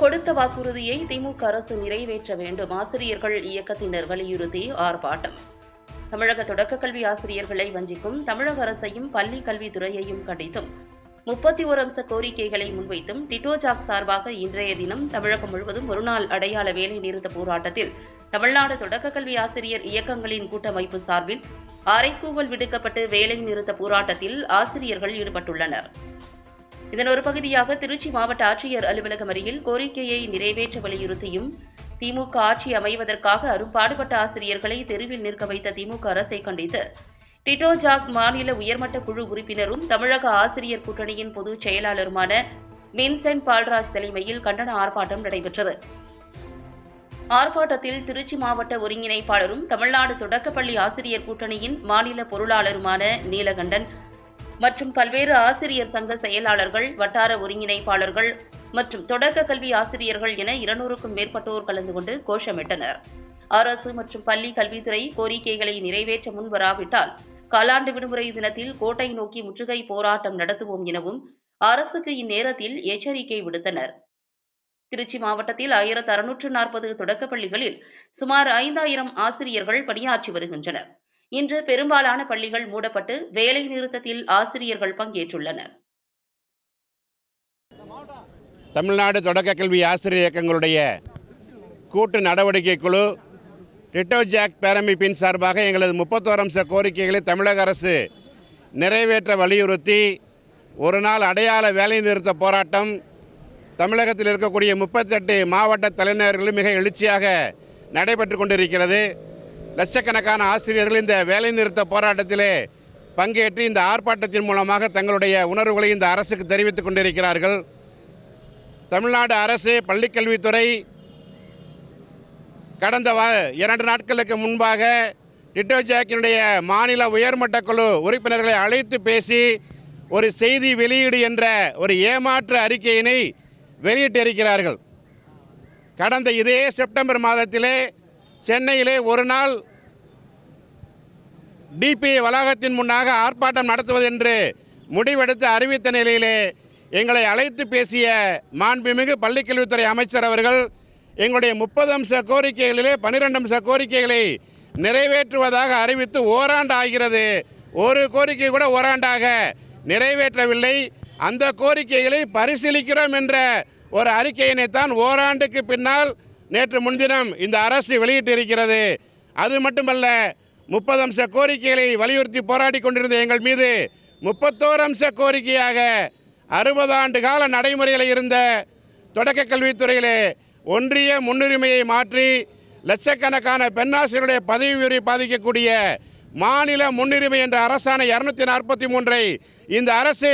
கொடுத்த வாக்குறுதியை திமுக அரசு நிறைவேற்ற வேண்டும். ஆசிரியர்கள் இயக்கத்தினர் வலியுறுத்தி ஆர்ப்பாட்டம். தமிழக தொடக்க கல்வி ஆசிரியர்களை வஞ்சிக்கும் தமிழக அரசையும் பள்ளி கல்வித்துறையையும் கண்டித்தும். முப்பத்தி ஒரு அம்ச கோரிக்கைகளை முன்வைத்தும் டிட்டோஜாக் சார்பாக இன்றைய தினம் தமிழகம் முழுவதும் ஒருநாள் அடையாள வேலை நிறுத்த போராட்டத்தில் தமிழ்நாடு தொடக்க கல்வி ஆசிரியர் இயக்கங்களின் கூட்டமைப்பு சார்பில் அரைக்கூவல் விடுக்கப்பட்டு வேலை நிறுத்த போராட்டத்தில் ஆசிரியர்கள் ஈடுபட்டுள்ளனர். இதன் ஒரு பகுதியாக திருச்சி மாவட்ட ஆட்சியர் அலுவலகம் அருகில் கோரிக்கையை நிறைவேற்ற வலியுறுத்தியும் திமுக ஆட்சி அமைவதற்காக அரும்பாடுபட்ட ஆசிரியர்களை தெருவில் நிற்க வைத்த திமுக அரசை கண்டித்து டிட்டோ ஜாக் மாநில உயர்மட்ட குழு உறுப்பினரும் தமிழக ஆசிரியர் கூட்டணியின் பொதுச் செயலாளருமான வின்சென்ட் பால்ராஜ் தலைமையில் கண்டன ஆர்ப்பாட்டம் நடைபெற்றது. ஆர்ப்பாட்டத்தில் திருச்சி மாவட்ட ஒருங்கிணைப்பாளரும் தமிழ்நாடு தொடக்கப்பள்ளி ஆசிரியர் கூட்டணியின் மாநில பொருளாளருமான நீலகண்டன் மற்றும் பல்வேறு ஆசிரியர் சங்க செயலாளர்கள் வட்டார ஒருங்கிணைப்பாளர்கள் மற்றும் தொடக்க கல்வி ஆசிரியர்கள் என இருநூறுக்கும் மேற்பட்டோர் கலந்து கொண்டு கோஷமிட்டனர். அரசு மற்றும் பள்ளி கல்வித்துறை கோரிக்கைகளை நிறைவேற்ற முன்வராவிட்டால் காலாண்டு விடுமுறை தினத்தில் கோட்டை நோக்கி முற்றுகை போராட்டம் நடத்துவோம் எனவும் அரசுக்கு இந்நேரத்தில் எச்சரிக்கை விடுத்தனர். திருச்சி மாவட்டத்தில் ஆயிரத்து அறுநூற்று நாற்பது தொடக்கப் பள்ளிகளில் சுமார் ஐந்தாயிரம் ஆசிரியர்கள் பணியாற்றி வருகின்றனர். இன்று பெரும்பாலான பள்ளிகள் மூடப்பட்டு வேலை நிறுத்தத்தில் ஆசிரியர்கள் பங்கேற்றுள்ளனர். தமிழ்நாடு தொடக்க கல்வி ஆசிரியர் இயக்கங்களுடைய கூட்டு நடவடிக்கை குழு டிட்டோ ஜாக் பேரமைப்பின் சார்பாக எங்களது முப்பத்தோரு அம்ச கோரிக்கைகளை தமிழக அரசு நிறைவேற்ற வலியுறுத்தி ஒரு நாள் அடையாள வேலைநிறுத்த போராட்டம் தமிழகத்தில் இருக்கக்கூடிய முப்பத்தெட்டு மாவட்ட தலைநகர்களும் மிக எழுச்சியாக நடைபெற்று கொண்டிருக்கிறது. லட்சக்கணக்கான ஆசிரியர்கள் இந்த வேலைநிறுத்த போராட்டத்திலே பங்கேற்று இந்த ஆர்ப்பாட்டத்தின் மூலமாக தங்களுடைய உணர்வுகளை இந்த அரசுக்கு தெரிவித்துக் கொண்டிருக்கிறார்கள். தமிழ்நாடு அரசு பள்ளிக்கல்வித்துறை கடந்த வா இரண்டு நாட்களுக்கு முன்பாக டிட்டோ ஜாக்கினுடைய மாநில உயர்மட்ட குழு உறுப்பினர்களை அழைத்து பேசி ஒரு செய்தி வெளியீடு என்ற ஒரு ஏமாற்று அறிக்கையினை வெளியிட்டிருக்கிறார்கள். கடந்த இதே செப்டம்பர் மாதத்திலே சென்னையிலே ஒரு நாள் டிபி வளாகத்தின் முன்னாக ஆர்ப்பாட்டம் நடத்துவது என்று முடிவெடுத்து அறிவித்த நிலையிலே எங்களை அழைத்து பேசிய மாண்புமிகு பள்ளிக்கல்வித்துறை அமைச்சர் அவர்கள் எங்களுடைய முப்பது அம்ச கோரிக்கைகளிலே பன்னிரெண்டு அம்ச கோரிக்கைகளை நிறைவேற்றுவதாக அறிவித்து ஓராண்டு ஆகிறது. ஒரு கோரிக்கை கூட ஓராண்டாக நிறைவேற்றவில்லை. அந்த கோரிக்கைகளை பரிசீலிக்கிறோம் என்ற ஒரு அறிக்கையினைத்தான் ஓராண்டுக்கு பின்னால் நேற்று முன்தினம் இந்த அரசு வெளியிட்டிருக்கிறது. அது மட்டுமல்ல முப்பது அம்ச கோரிக்கைகளை வலியுறுத்தி போராடி கொண்டிருந்த எங்கள் மீது முப்பத்தோரு அம்ச கோரிக்கையாக அறுபது ஆண்டு கால நடைமுறையில் இருந்த தொடக்க கல்வித்துறையிலே ஒன்றிய முன்னுரிமையை மாற்றி லட்சக்கணக்கான பெண்ணாசிரியருடைய பதவி உயர்வை பாதிக்கக்கூடிய மாநில முன்னுரிமை என்ற அரசான இரநூத்தி நாற்பத்தி மூன்றை இந்த அரசு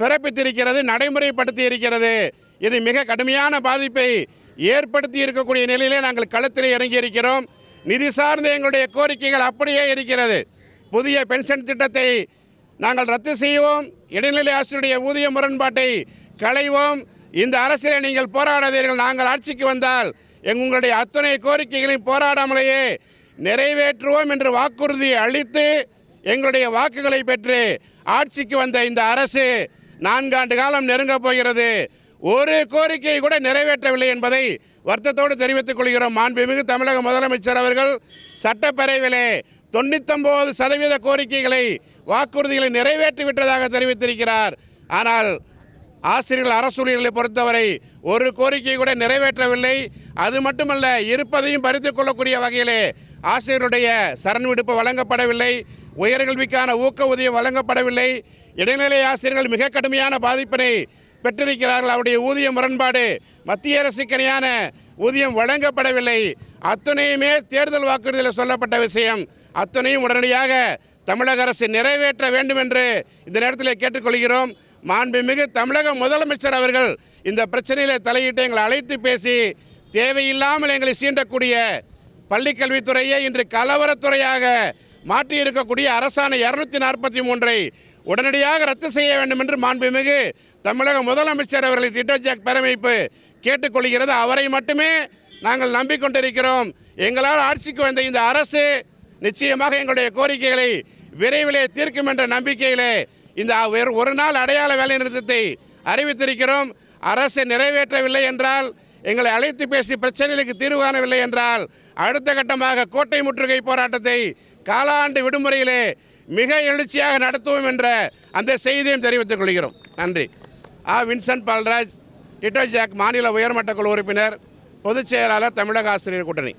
பிறப்பித்திருக்கிறது நடைமுறைப்படுத்தி இருக்கிறது. இது மிக கடுமையான பாதிப்பை ஏற்படுத்தி இருக்கக்கூடிய நிலையிலே நாங்கள் களத்தில் இறங்கி இருக்கிறோம் நிதி சார்ந்த எங்களுடைய கோரிக்கைகள் அப்படியே இருக்கிறது. புதிய பென்ஷன் திட்டத்தை நாங்கள் ரத்து செய்வோம். இடைநிலை ஆசிரியருடைய ஊதிய முரண்பாட்டை களைவோம். இந்த அரசியலை நீங்கள் போராடாதீர்கள். நாங்கள் ஆட்சிக்கு வந்தால் எங்களுடைய உங்களுடைய அத்தனை கோரிக்கைகளையும் போராடாமலேயே நிறைவேற்றுவோம் என்று வாக்குறுதி அளித்து எங்களுடைய வாக்குகளை பெற்று ஆட்சிக்கு வந்த இந்த அரசு நான்காண்டு காலம் நெருங்கப் போகிறது. ஒரு கோரிக்கையை கூட நிறைவேற்றவில்லை என்பதை வருத்தத்தோடு தெரிவித்துக் கொள்கிறோம். மாண்புமிகு தமிழக முதலமைச்சர் அவர்கள் சட்டப்பேரவையிலே தொண்ணூத்தொம்பது சதவீத கோரிக்கைகளை வாக்குறுதிகளை நிறைவேற்றி விட்டதாக தெரிவித்திருக்கிறார். ஆனால் ஆசிரியர்கள் அரசூழியர்களை பொறுத்தவரை ஒரு கோரிக்கை கூட நிறைவேற்றவில்லை. அது மட்டுமல்ல இருப்பதையும் பறித்துக் கொள்ளக்கூடிய வகையிலே ஆசிரியருடைய சரண் விடுப்பு வழங்கப்படவில்லை. உயர்கல்விக்கான ஊக்க உதவி வழங்கப்படவில்லை. இடைநிலை ஆசிரியர்கள் மிக கடுமையான பாதிப்பினை பெற்றிருக்கிறார்கள். அவருடைய ஊதிய முரண்பாடு மத்திய அரசுக்கு ஊதியம் வழங்கப்படவில்லை. அத்தனையுமே தேர்தல் வாக்குறுதியில் சொல்லப்பட்ட விஷயம் அத்தனையும் உடனடியாக தமிழக அரசு நிறைவேற்ற வேண்டும் என்று இந்த நேரத்தில் கேட்டுக்கொள்கிறோம். மாண்புமிகு தமிழக முதலமைச்சர் அவர்கள் இந்த பிரச்சனையில் தலையிட்டு எங்களை அழைத்து பேசி தேவையில்லாமல் எங்களை சீண்டக்கூடிய பள்ளிக்கல்வித்துறையை இன்று கலவரத்துறையாக மாற்றியிருக்கக்கூடிய அரசாணை இரநூத்தி நாற்பத்தி மூன்றை உடனடியாக ரத்து செய்ய வேண்டும் என்று மாண்புமிகு தமிழக முதலமைச்சர் அவர்களை டிட்டோஜாக் பேரமைப்பு கேட்டுக்கொள்கிறது. அவரை மட்டுமே நாங்கள் நம்பிக்கொண்டிருக்கிறோம். எங்களால் ஆட்சிக்கு வந்த இந்த அரசு நிச்சயமாக எங்களுடைய கோரிக்கைகளை விரைவிலே தீர்க்கும் என்ற நம்பிக்கையிலே இந்த ஒரு நாள் அடையாள வேலை நிறுத்தத்தை அறிவித்திருக்கிறோம். அரசு நிறைவேற்றவில்லை என்றால் எங்களை அழைத்து பேசி பிரச்சனைகளுக்கு தீர்வு காணவில்லை என்றால் அடுத்த கட்டமாக கோட்டை முற்றுகை போராட்டத்தை காலாண்டு விடுமுறையிலே மிக எழுச்சியாக நடத்துவோம் என்ற அந்த செய்தியும் தெரிவித்துக் கொள்கிறோம். நன்றி. ஆ வின்சென்ட் பால்ராஜ் டிட்டோ ஜாக் மாநில உயர்மட்ட குழு உறுப்பினர் பொதுச் செயலாளர் தமிழக ஆசிரியர் கூட்டணி.